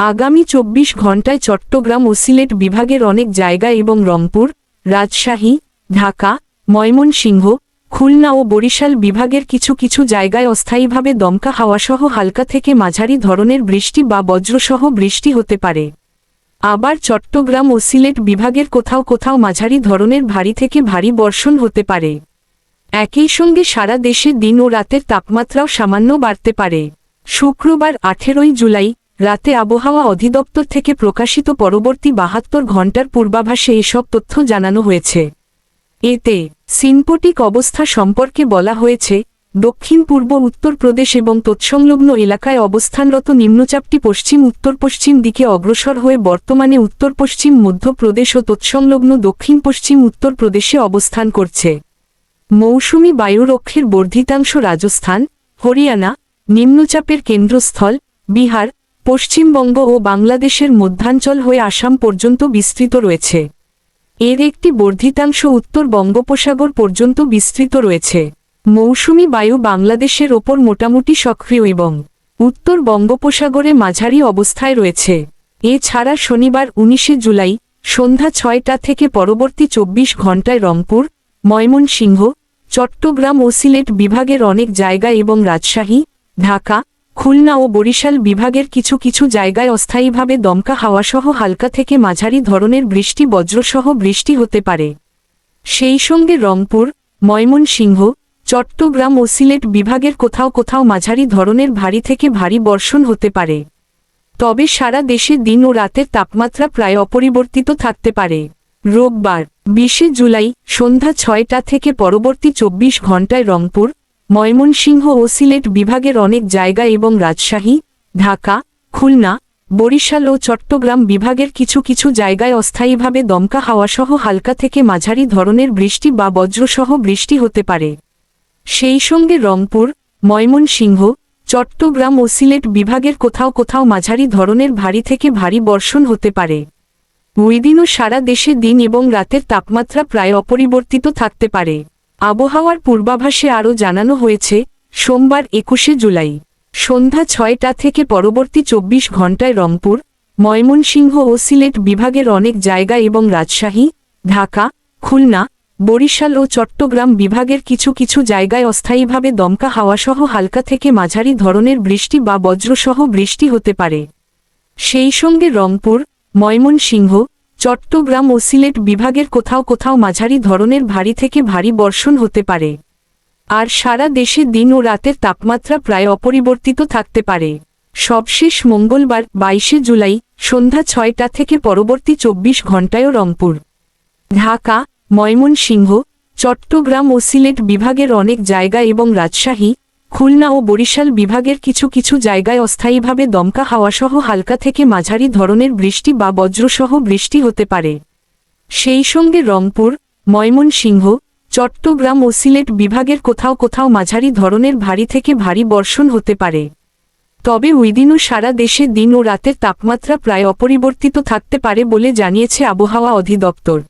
আগামী চব্বিশ ঘন্টায় চট্টগ্রাম ও সিলেট বিভাগের অনেক জায়গা এবং রংপুর, রাজশাহী, ঢাকা, ময়মনসিংহ, খুলনা ও বরিশাল বিভাগের কিছু কিছু জায়গায় অস্থায়ীভাবে দমকা হাওয়াসহ হালকা থেকে মাঝারি ধরনের বৃষ্টি বা বজ্রসহ বৃষ্টি হতে পারে। আবার চট্টগ্রাম ও সিলেট বিভাগের কোথাও কোথাও মাঝারি ধরনের ভারী থেকে ভারী বর্ষণ হতে পারে। একই সঙ্গে সারা দেশে দিন ও রাতের তাপমাত্রাও সামান্য বাড়তে পারে। শুক্রবার আঠেরোই জুলাই রাতে আবহাওয়া অধিদপ্তর থেকে প্রকাশিত পরবর্তী বাহাত্তর ঘণ্টার পূর্বাভাসে এসব তথ্য জানানো হয়েছে। এতে সিনপোটিক অবস্থা সম্পর্কে বলা হয়েছে, দক্ষিণ, পূর্ব উত্তরপ্রদেশ এবং তৎসংলগ্ন এলাকায় অবস্থানরত নিম্নচাপটি পশ্চিম, উত্তর পশ্চিম দিকে অগ্রসর হয়ে বর্তমানে উত্তর পশ্চিম মধ্যপ্রদেশ ও তৎসংলগ্ন দক্ষিণ পশ্চিম উত্তরপ্রদেশে অবস্থান করছে। মৌসুমি বায়ুরক্ষের বর্ধিতাংশ রাজস্থান, হরিয়ানা, নিম্নচাপের কেন্দ্রস্থল, বিহার পশ্চিমবঙ্গ ও বাংলাদেশের মধ্যাঞ্চল হয়ে আসাম পর্যন্ত বিস্তৃত রয়েছে। এর একটি বর্ধিতাংশ উত্তর বঙ্গোপসাগর পর্যন্ত বিস্তৃত রয়েছে। মৌসুমি বায়ু বাংলাদেশের ওপর মোটামুটি সক্রিয় এবং উত্তর বঙ্গোপসাগরে মাঝারি অবস্থায় রয়েছে। এছাড়া শনিবার উনিশে জুলাই সন্ধ্যা ছয়টা থেকে পরবর্তী চব্বিশ ঘণ্টায় রংপুর, ময়মনসিংহ, চট্টগ্রাম ও সিলেট বিভাগের অনেক জায়গা এবং রাজশাহী, ঢাকা খুলনা ও বরিশাল বিভাগের কিছু কিছু জায়গায় অস্থায়ীভাবে দমকা হাওয়াসহ হালকা থেকে মাঝারি ধরনের বৃষ্টি, বজ্রসহ বৃষ্টি হতে পারে। সেই সঙ্গে রংপুর, ময়মনসিংহ, চট্টগ্রাম ও সিলেট বিভাগের কোথাও কোথাও মাঝারি ধরনের ভারী থেকে ভারী বর্ষণ হতে পারে। তবে সারা দেশে দিন ও রাতের তাপমাত্রা প্রায় অপরিবর্তিত থাকতে পারে। রোববার, বিশে জুলাই, সন্ধ্যা ছয়টা থেকে পরবর্তী চব্বিশ ঘণ্টায় রংপুর ময়মনসিংহ ও সিলেট বিভাগের অনেক জায়গা এবং রাজশাহী, ঢাকা, খুলনা, বরিশাল ও চট্টগ্রাম বিভাগের কিছু কিছু জায়গায় অস্থায়ীভাবে দমকা হাওয়াসহ হালকা থেকে মাঝারি ধরনের বৃষ্টি বা বজ্রসহ বৃষ্টি হতে পারে। সেই সঙ্গে রংপুর, ময়মনসিংহ, চট্টগ্রাম ও সিলেট বিভাগের কোথাও কোথাও মাঝারি ধরনের ভারী থেকে ভারী বর্ষণ হতে পারে। ওইদিনও সারা দেশে দিন এবং রাতের তাপমাত্রা প্রায় অপরিবর্তিত থাকতে পারে। আবহাওয়ার পূর্বাভাসে আরও জানানো হয়েছে, সোমবার একুশে জুলাই, সন্ধ্যা ছয়টা থেকে পরবর্তী চব্বিশ ঘণ্টায় রংপুর, ময়মনসিংহ ও সিলেট বিভাগের অনেক জায়গা এবং রাজশাহী, ঢাকা, খুলনা, বরিশাল ও চট্টগ্রাম বিভাগের কিছু কিছু জায়গায় অস্থায়ীভাবে দমকা হাওয়াসহ হালকা থেকে মাঝারি ধরনের বৃষ্টি বা বজ্রসহ বৃষ্টি হতে পারে। সেই সঙ্গে রংপুর, ময়মনসিংহ চট্টগ্রাম ও সিলেট বিভাগের কোথাও কোথাও মাঝারি ধরনের ভারী থেকে ভারী বর্ষণ হতে পারে। আর সারা দেশে দিন ও রাতের তাপমাত্রা প্রায় অপরিবর্তিত থাকতে পারে। সবশেষ মঙ্গলবার, বাইশে জুলাই, সন্ধ্যা ছয়টা থেকে পরবর্তী চব্বিশ ঘণ্টায়ও রংপুর, ঢাকা, ময়মনসিংহ, চট্টগ্রাম ও সিলেট বিভাগের অনেক জায়গা এবং রাজশাহী খুলনা ও বরিশাল বিভাগের কিছু কিছু জায়গায় অস্থায়ীভাবে দমকা হাওয়াসহ হালকা থেকে মাঝারি ধরনের বৃষ্টি বা বজ্রসহ বৃষ্টি হতে পারে। সেই সঙ্গে রংপুর, ময়মনসিংহ, চট্টগ্রাম ও সিলেট বিভাগের কোথাও কোথাও মাঝারি ধরনের ভারী থেকে ভারী বর্ষণ হতে পারে। তবে ওইদিনও সারা দেশে দিন ও রাতের তাপমাত্রা প্রায় অপরিবর্তিত থাকতে পারে বলে জানিয়েছে আবহাওয়া অধিদপ্তর।